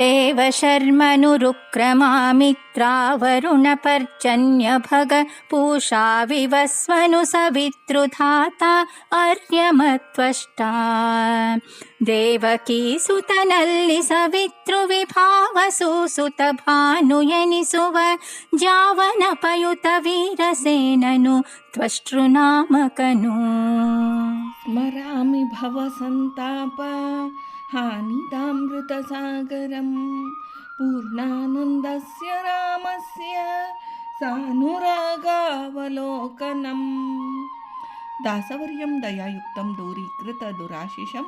एव शर्मनुरुक्रमामित्रावरुणपर्चन्यभग पूषा विवस्वनु सवितृधाता अर्यमत्वष्टा। देवकी सुतनल्लि सवितृविभावसु सुतभानुयनि सुव ज्यावनपयुत वीरसेननु त्वष्टृनामकनु स्मरामि भव सन्ताप हानिदामृतसागरं पूर्णानन्दस्य रामस्य सानुरागावलोकनम् दासवर्यं दयायुक्तं दूरीकृतदुराशिषं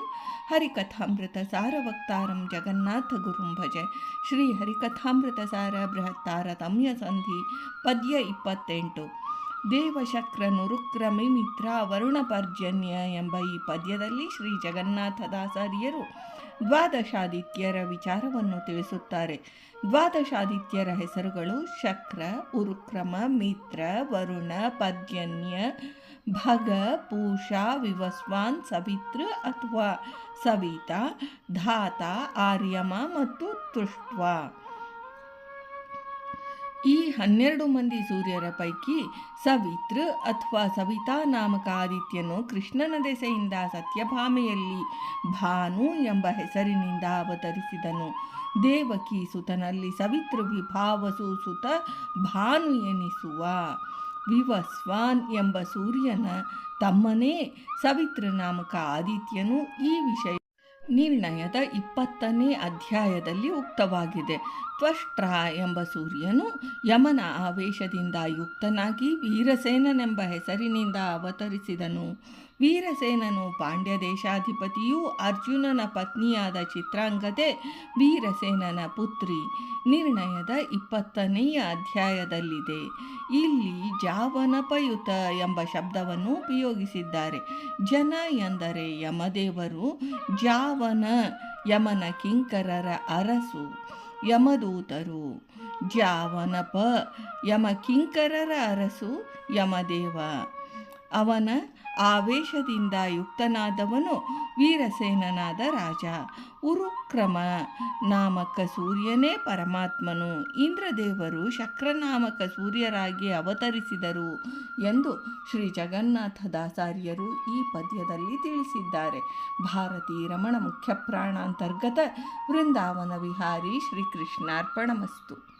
हरिकथामृतसारवक्तारं जगन्नाथगुरुं भजे ಶ್ರೀಹರಿಕಥಾಮೃತಸಾರ ಬೃಹತ್ತಾರತಮ್ಯಸಂಧಿ ಪದ್ಯ ಇಪ್ಪತ್ತೆಂಟು ದೇವಶಕ್ರನು ರುಕ್ರಮಿ ವರುಣ ಪರ್ಜನ್ಯ ಎಂಬ ಈ ಪದ್ಯದಲ್ಲಿ ಶ್ರೀ ಜಗನ್ನಾಥದಾಸಾರ್ಯರು ದ್ವಾದಶಾದಿತ್ಯರ ವಿಚಾರವನ್ನು ತಿಳಿಸುತ್ತಾರೆ. ದ್ವಾದಶಾದಿತ್ಯರ ಹೆಸರುಗಳು ಶಕ್ರ, ಉರುಕ್ರಮ, ಮಿತ್ರ, ವರುಣ, ಪರ್ಜನ್ಯ, ಭಗ, ಪೂಷಾ, ವಿವಸ್ವಾನ್ ಸವಿತೃ ಅಥವಾ ಸವಿತಾ, ಧಾತ, ಆರ್ಯಮ ಮತ್ತು ತೃಷ್ಟ್ವ. ಈ ಹನ್ನೆರಡು ಮಂದಿ ಸೂರ್ಯರ ಪೈಕಿ ಸವಿತೃ ಅಥವಾ ಸವಿತಾ ನಾಮಕ ಆದಿತ್ಯನು ಕೃಷ್ಣನ ದೆಸೆಯಿಂದ ಸತ್ಯಭಾಮೆಯಲ್ಲಿ ಭಾನು ಎಂಬ ಹೆಸರಿನಿಂದ ಅವತರಿಸಿದನು. ದೇವಕಿ ಸುತನಲ್ಲಿ ಸವಿತೃ ವಿಭಾವಸು ಸುತ ಭಾನು ಎನಿಸುವ. ವಿವಸ್ವಾನ್ ಎಂಬ ಸೂರ್ಯನ ತಮ್ಮನೇ ಸವಿತೃ ನಾಮಕ ಆದಿತ್ಯನು ಈ ವಿಷಯ ನಿರ್ಣಯದ ಇಪ್ಪತ್ತನೇ ಅಧ್ಯಾಯದಲ್ಲಿ ಉಕ್ತವಾಗಿದೆ. ತ್ವಷ್ಟ್ರ ಎಂಬ ಸೂರ್ಯನು ಯಮನ ಆವೇಶದಿಂದ ಯುಕ್ತನಾಗಿ ವೀರಸೇನನೆಂಬ ಹೆಸರಿನಿಂದ ಅವತರಿಸಿದನು. ವೀರಸೇನನು ಪಾಂಡ್ಯ ದೇಶಾಧಿಪತಿಯೂ ಅರ್ಜುನನ ಪತ್ನಿಯಾದ ಚಿತ್ರಾಂಗದೆ ವೀರಸೇನನ ಪುತ್ರಿ. ನಿರ್ಣಯದ ಇಪ್ಪತ್ತನೆಯ ಅಧ್ಯಾಯದಲ್ಲಿದೆ. ಇಲ್ಲಿ ಜಾವನಪಯುತ ಎಂಬ ಶಬ್ದವನ್ನು ಉಪಯೋಗಿಸಿದ್ದಾರೆ. ಜನ ಎಂದರೆ ಯಮದೇವರು, ಜಾವನ ಯಮನ ಕಿಂಕರರ ಅರಸು, ಯಮದೂತರು. ಜಾವನಪ ಯಮ ಕಿಂಕರರ ಅರಸು, ಯಮದೇವ. ಅವನ ಆವೇಶದಿಂದ ಯುಕ್ತನಾದವನು ವೀರಸೇನನಾದ ರಾಜ. ಉರುಕ್ರಮ ನಾಮಕ ಸೂರ್ಯನೇ ಪರಮಾತ್ಮನು. ಇಂದ್ರದೇವರು ಶಕ್ರನಾಮಕ ಸೂರ್ಯರಾಗಿ ಅವತರಿಸಿದರು ಎಂದು ಶ್ರೀ ಜಗನ್ನಾಥದಾಸಾರ್ಯರು ಈ ಪದ್ಯದಲ್ಲಿ ತಿಳಿಸಿದ್ದಾರೆ. ಭಾರತೀ ರಮಣ ಮುಖ್ಯ ಪ್ರಾಣಾಂತರ್ಗತ ವೃಂದಾವನ ವಿಹಾರಿ ಶ್ರೀಕೃಷ್ಣಾರ್ಪಣಮಸ್ತು.